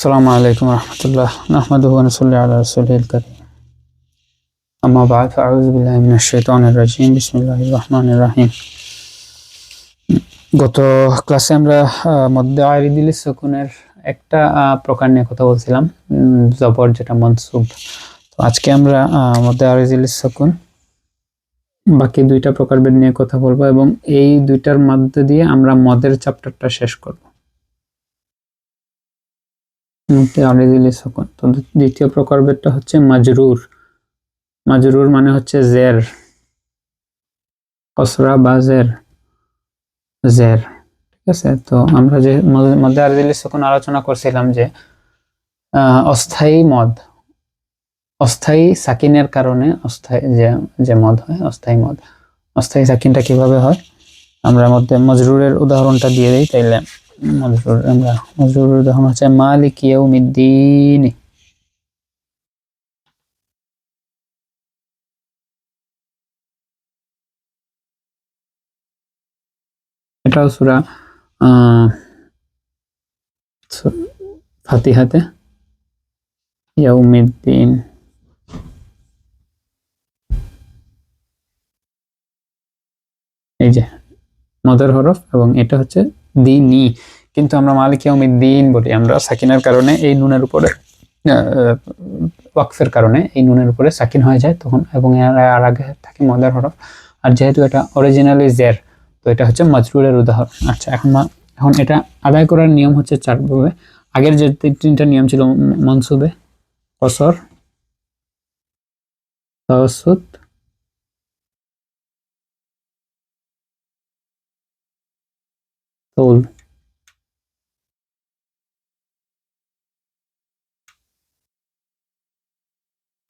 আসসালামু আলাইকুম রহমতুল্লাহ, নাহমাদুহু নসল্লি আলা রাসূলিল কারীম। আম্মা বাদ, আউযু বিল্লাহি মিনাশ শাইতানির রাজিম, বিসমিল্লাহির রহমানির রহিম। গত ক্লাসে আমরা মধ্যে আরিদিল সুকুনের একটা প্রকার নিয়ে কথা বলছিলাম জবর যেটা মনসুব তো আজকে আমরা মধ্যে আরিদিল সুকুন। বাকি দুইটা প্রকারভেদ নিয়ে কথা বলব এবং এই দুইটার মধ্যে দিয়ে আমরা মদের চ্যাপ্টারটা শেষ করব। আরিদিল সকুন তো দ্বিতীয় প্রকারভেদটা হচ্ছে মাজরুর। মাজরুর মানে হচ্ছে জের। কসরা বা জের। জের, ঠিক আছে? তো আমরা যে মধ্যে আরদিল তখন আলোচনা করছিলাম যে অস্থায়ী মদ। অস্থায়ী সাকিনের কারণে অস্থায়ী যে যে মদ হয়, অস্থায়ী মদ। অস্থায়ী সাকিনটা কীভাবে হয়? আমরা মধ্যে মজরুরের উদাহরণটা দিয়ে দিই, তাইলে মজরুর আমরা মজরুরের উদাহরণ হচ্ছে মালিক ইয়াউমিদ্দিন। এটাও সুরা ফাতিহাতে। ইয়াউমিদ্দিন। এই যে মদের হরফ এবং এটা হচ্ছে দিনই কিন্তু আমরা মালিক ইয়াউমিদ্দিন বলি। আমরা সাকিনের কারণে এই নুনের উপরে ওয়াকফের কারণে এই নুনের উপরে সাকিন হয়ে যায় তখন এবং আর আগে থাকে মদের হরফ। আর যেহেতু এটা অরিজিনালি জের তো এটা হচ্ছে মাজরুরের উদাহরণ। আচ্ছা এখন এখন এটা আদায় করার নিয়ম হচ্ছে চারভাবে আগের যে তিন- তিনটা নিয়ম ছিল মনসুবে, কসর, তাওয়াসুত তৌল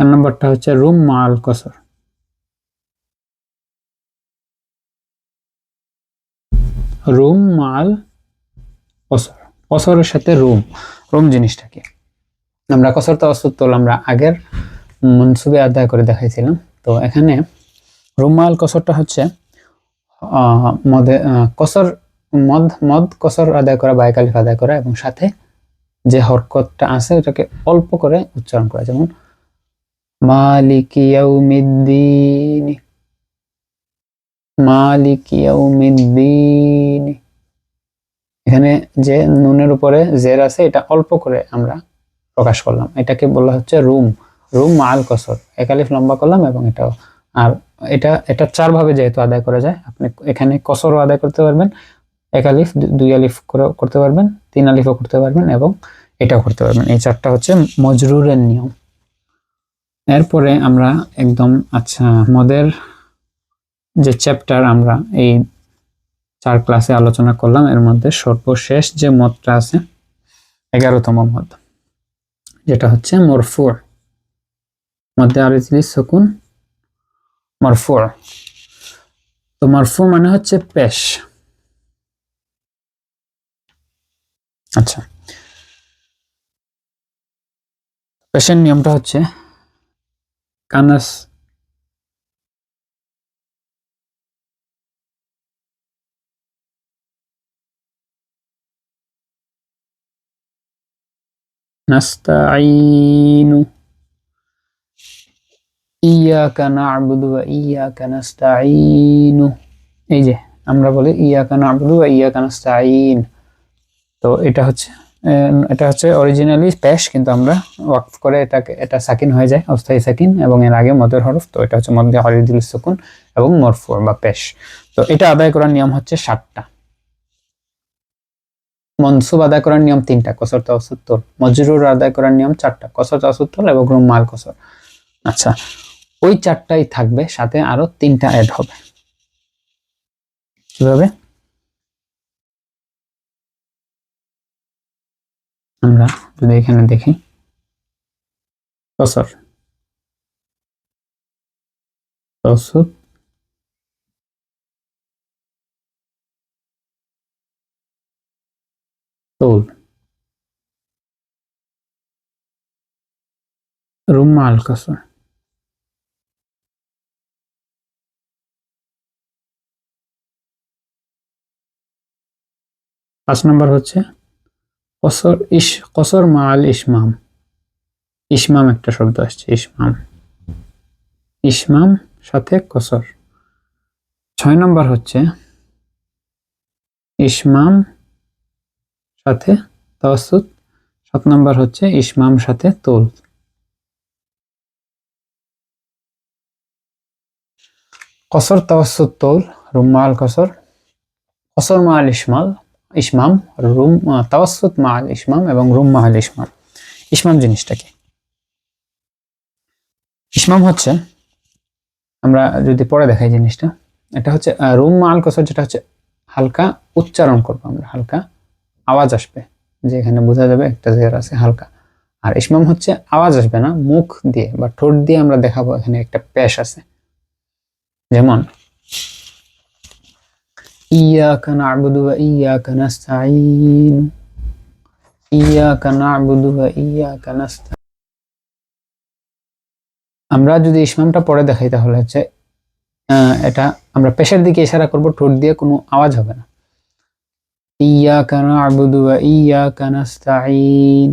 চার নম্বরটা হচ্ছে রুম মাল কসর। রুম মাল কসর। কসরের সাথে রুম রুম জিনিসটা কি? আমরা কসর তাওয়াসুত তোল আমরা আগের মনসুবে আদায় করে দেখাইছিলাম। তো এখানে রুম মাল কসরটা হচ্ছে আহ, কসর মদ মদ কসর আদায় করা বায়কালিফ আদায় করা এবং সাথে যে হরকতটা আছে ওটাকে অল্প করে উচ্চারণ করা। যেমন এখানে যে নুনের উপরে জের আছে, এটা অল্প করে আমরা প্রকাশ করলাম। এটাকে বলা হচ্ছে রুম রুম মাল কসর। একালিফ লম্বা করলাম এবং এটাও, আর এটা এটা চার ভাবে যেহেতু আদায় করা যায়, আপনি এখানে কসরও আদায় করতে পারবেন এক আলিফ দুই আলিফ করে, করতে পারবেন, তিন আলিফও করতে পারবেন এবং এটাও করতে পারবেন। এই চারটা হচ্ছে মজরুরের নিয়ম। এরপরে আমরা একদম আচ্ছা মদের যে চ্যাপ্টার আমরা এই চার ক্লাসে আলোচনা করলাম, এর মধ্যে সর্বশেষ যে মতটা আছে, এগারোতম মত, যেটা হচ্ছে মরফুর। মধ্যে আরিজলি সকুন মরফুর। তো মরফু মানে হচ্ছে পেশ। আচ্ছা। পেশের নিয়মটা হচ্ছে কানাস নাস্তাঈনু ইয়াকা না'বুদু ওয়া ইয়াকা নাস্তাঈনু। এই যে, আমরা বলি ইয়াকা না'বুদু ওয়া ইয়াকা নাস্তাঈন। তো এটা হচ্ছে এটা হচ্ছে অরিজিনালি পেশ কিন্তু আমরা ওয়াকফ করে এটাকে, এটা সাকিন হয়ে যায়, অস্থায়ী সাকিন এবং এর আগে মদের হরফ, তো এটা হচ্ছে মধ্যে হরিদুল সুকুন এবং মরফু বা পেশ। তো এটা আদায় করার নিয়ম হচ্ছে সাতটা। মনসুব আদায় করার নিয়ম তিনটা, কসর তাওসুত্তর মজরুর আদায় করার নিয়ম চারটা, কসর তাওসুত্তর এবং মাল, কসর। আচ্ছা ওই চারটাই থাকবে, সাথে আরও তিনটা অ্যাড হবে। কীভাবে? আমরা যদি এখানে দেখি। কসর তাওসুত তৌল রুমাল কসর পাঁচ নম্বর হচ্ছে কসর ইস কসর মাল ইসমাম ইসমাম একটা শব্দ আসছে ইসমাম ইসমাম সাথে কসর। ছয় নম্বর হচ্ছে ইসমাম সাথে তাওয়াসুত। সাত নম্বর হচ্ছে ইসমাম সাথে তোল। কসর, তাওয়াসুত, তোল রুমাল কসর। কসর মাল ইসমাল ইসমাম, রুম তাওয়াসুত মাল ইসমাম এবং রুম মাল ইসমাম। ইসমাম জিনিসটা কি? ইসমাম হচ্ছে, আমরা যদি পরে দেখাই জিনিসটা, এটা হচ্ছে রুম মাল কসর যেটা হচ্ছে, হালকা উচ্চারণ করব আমরা, হালকা আওয়াজ আসবে, যে এখানে বোঝা যাবে একটা জের আছে, হালকা। আর ইসমাম হচ্ছে, আওয়াজ আসবে না, মুখ দিয়ে বা ঠোঁট দিয়ে আমরা দেখাবো, এখানে একটা পেশ আছে। যেমন ওয়া ইয়াকা নাস্তাঈন ইয়াকা না'বুদু ওয়া ইয়াকা নাস্তাঈন আমরা যদি ইসমামটা পরে দেখাই তাহলে হচ্ছে এটা আমরা পেশের দিকে ইশারা করব, ঠোঁট দিয়ে কোনো আওয়াজ হবে না। না'বুদু ওয়া ইয়াকা নাস্তাঈন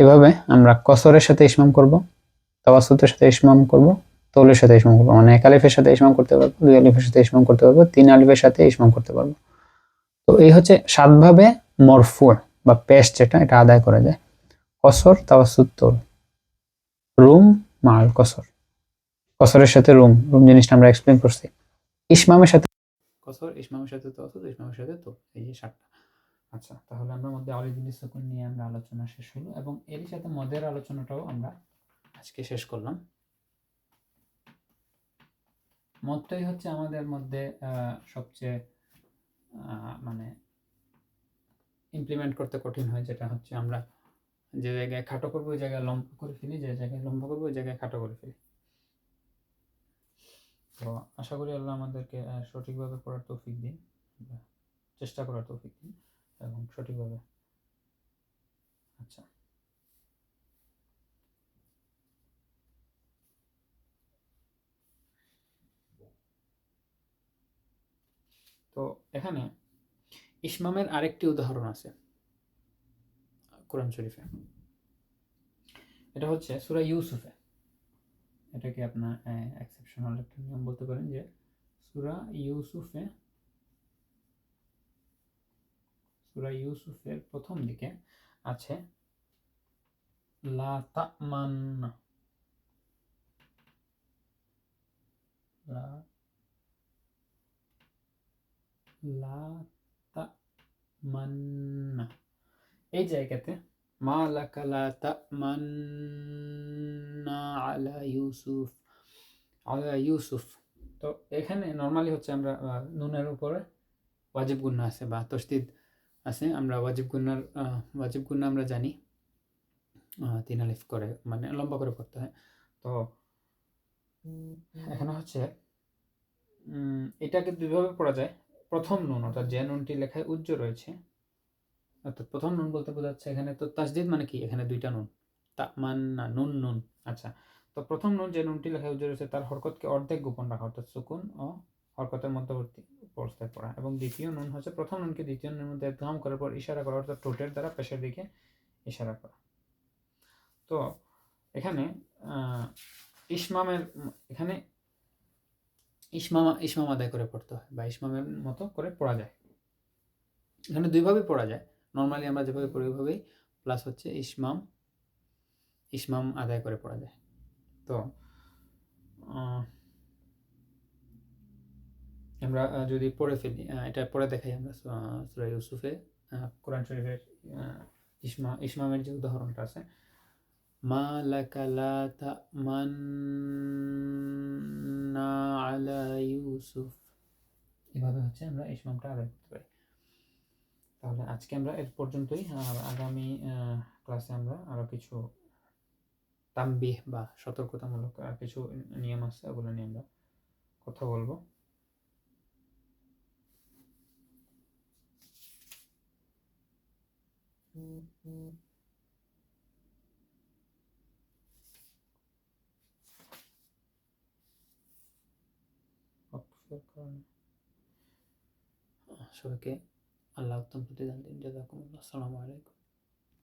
এভাবে আমরা কসরের সাথে ইসমাম করব, তাওয়াসুতের সাথে ইসমাম করব। তৌলের সাথে ইসমাম করব মানে এক আলিফের সাথে ইসমাম করতে পারব, দুই আলিফের সাথে ইসমাম করতে পারব, তিন আলিফের সাথে ইসমাম করতে পারব। তো এই হচ্ছে সাতভাবে মরফু বা পেস্ট যেটা, এটা আদায় করা যায়। কসর, তাওয়াসুত, তোল। রুম, মাল, কসর। কসরের সাথে রুম রুম জিনিসটা আমরা এক্সপ্লেন করছি। ইসমামের সাথে কসর ইসমামের সাথে তাওয়াসুত ইসমামের সাথে তো এই যে সাতটা। আচ্ছা তাহলে আমরা মধ্যে অলিদিন সকল নিয়ে আমরা আলোচনা শেষ হলো, এবং এর সাথে মদের আলোচনাটাও আমরা আজকে শেষ করলাম। মদটাই হচ্ছে আমাদের মধ্যে সবচেয়ে মানে ইমপ্লিমেন্ট করতে কঠিন হয়, যেটা হচ্ছে আমরা যে জায়গায় খাটো করব, ওই জায়গায় লম্বা করে ফেলি, যে জায়গায় লম্বা করব, ওই জায়গায় খাটো করে ফেলি। তো আশা করি আল্লাহ আমাদেরকে সঠিকভাবে করার তৌফিক দিন চেষ্টা করার তৌফিক দিন, এবং সঠিকভাবে আচ্ছা তো এখানে ইসমামের আরেকটি উদাহরণ আছে কোরআন শরীফে। এটা হচ্ছে সুরা ইউসুফে। এটাকে আপনার এক্সেপশনাল একটা নিয়ম বলতে পারেন যে সুরা ইউসুফে, সুরা ইউসুফের প্রথম দিকে আছে, লা তামান্না লা লা তামান্না এই জায়গাতে মা লাকা লা তামান্না আলা ইউসুফ আলা ইউসুফ। তো এখানে নর্মালি হচ্ছে আমরা নুনের উপরে ওয়াজিব গুন্না আছে বা তসদিদ আছে। আমরা ওয়াজিব গুন্নার ওয়াজিব গুন্না আমরা জানি তিন আলিফ করে মানে লম্বা করে পড়তে হয়। তো এখানে হচ্ছে এটাকে দুইভাবে পড়া যায়। প্রথম নুন, অর্থাৎ যে নুনটি লেখায় উজ্জ্ব রয়েছে, অর্থাৎ প্রথম নুন বলতে বোঝাচ্ছে এখানে তো তাসদিদ মানে কি? এখানে দুইটা নুন তা মান না নুন নুন। আচ্ছা তো প্রথম নুন যে নুনটি লেখায় উজ্জ্ব রয়েছে, তার হরকতকে অর্ধেক গোপন রাখা, অর্থাৎ সুকুন ও হরকতের মধ্যবর্তী অবস্থায় পড়া। এবং দ্বিতীয় নুন হচ্ছে প্রথম নুনকে দ্বিতীয় নুনের মধ্যে একদম করার পর ইশারা করা, অর্থাৎ ঠোঁটের দ্বারা পেশের দিকে ইশারা করা। তো এখানে ইসমামের, এখানে ইসমাম ইসমাম আদায় করে পড়তে হয় বা ইসমামের মতো করে পড়া যায়। এখানে দুইভাবে পড়া যায়। নর্মালি আমরা যেভাবে পড়ি ওইভাবেই প্লাস হচ্ছে ইসমাম ইসমাম আদায় করে পড়া যায়। তো আমরা যদি পড়ে ফেলি এটা পড়ে দেখাই আমরা সুরা ইউসুফে কোরআন শরীফের ইসমা ইসমামের যে উদাহরণটা আছে মা লাকা লা তামান্না আলা ইউসুফ এভাবে হচ্ছে আমরা এই ইসমামটা আদায় করতে পারি। তাহলে আজকে আমরা এর পর্যন্তই। আর আগামী ক্লাসে আমরা আরও কিছু তাম্বিহ বা সতর্কতামূলক কিছু নিয়ম আছে, ওগুলো নিয়ে আমরা কথা বলব। ওয়াকফের কারণে সবাইকে আল্লাহ উত্তম প্রতিদান দিন। জাজাকুম আসসালামু আলাইকুম।